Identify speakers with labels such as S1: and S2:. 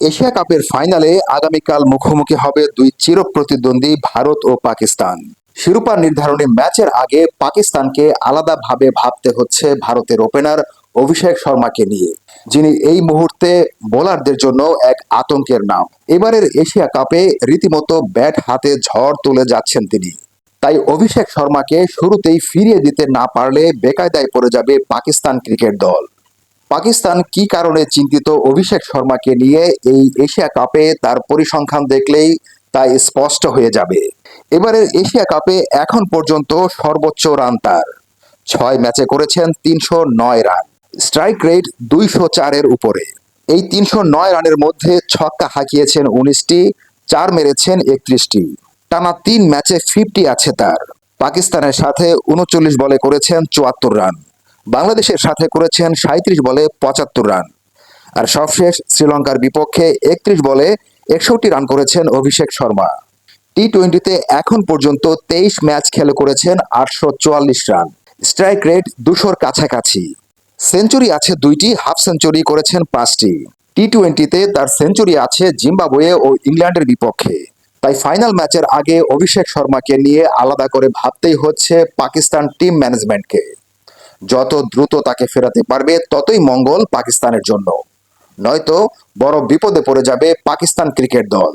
S1: Asia কাপের ফাইনালে আগামীকাল মুখোমুখি হবে দুই চির প্রতিদ্বন্দ্বী ভারত ও পাকিস্তান। শিরোপা নির্ধারণী ম্যাচের আগে পাকিস্তানকে আলাদাভাবে ভাবতে হচ্ছে ভারতের ওপেনার অভিষেক শর্মাকে নিয়ে, যিনি এই মুহূর্তে বোলারদের জন্য এক আতঙ্কের নাম। এবারের এশিয়া কাপে রীতিমতো ব্যাট হাতে ঝড় তুলে যাচ্ছেন তিনি। তাই অভিষেক শর্মাকে শুরুতেই ফিরিয়ে দিতে না পারলে বেকায়দায় পড়ে যাবে পাকিস্তান ক্রিকেট দল। পাকিস্তান কি কারণে চিন্তিত? অভিষেক শর্মাকে নিয়ে এই এশিয়া কাপে তার পরিসংখ্যান দেখলেই তা স্পষ্ট হয়ে যাবে। এবারের এশিয়া কাপে এখন পর্যন্ত সর্বোচ্চ রান তার। ছয় ম্যাচে করেছেন তিনশো নয় রান। স্ট্রাইক রেট দুইশো চারের উপরে। এই তিনশো নয় রানের মধ্যে ছক্কা হাঁকিয়েছেন উনিশটি, চার মেরেছেন একত্রিশটি। টানা তিন ম্যাচে ফিফটি আছে তার। পাকিস্তানের সাথে উনচল্লিশ বলে করেছেন চুয়াত্তর রান। বাংলাদেশের সাথে করেছেন সাঁত্রিশ বলে পঁচাত্তর রান। আর সবশেষ শ্রীলঙ্কার বিপক্ষে একত্রিশ বলে একষট্টি রান করেছেন অভিষেক শর্মা। টি টোয়েন্টিতে এখন পর্যন্ত তেইশ ম্যাচ খেলে করেছেন আটশো চুয়াল্লিশ রান। স্ট্রাইক রেট দুশোর কাছাকাছি। সেঞ্চুরি আছে দুইটি, হাফ সেঞ্চুরি করেছেন পাঁচটি। টি টোয়েন্টিতে তার সেঞ্চুরি আছে জিম্বাবুয়ে ও ইংল্যান্ডের বিপক্ষে। তাই ফাইনাল ম্যাচের আগে অভিষেক শর্মাকে নিয়ে আলাদা করে ভাবতেই হচ্ছে পাকিস্তান টিম ম্যানেজমেন্টকে। যত দ্রুত তাকে ফেরাতে পারবে, ততই মঙ্গল পাকিস্তানের জন্য। নয়তো বড় বিপদে পড়ে যাবে পাকিস্তান ক্রিকেট দল।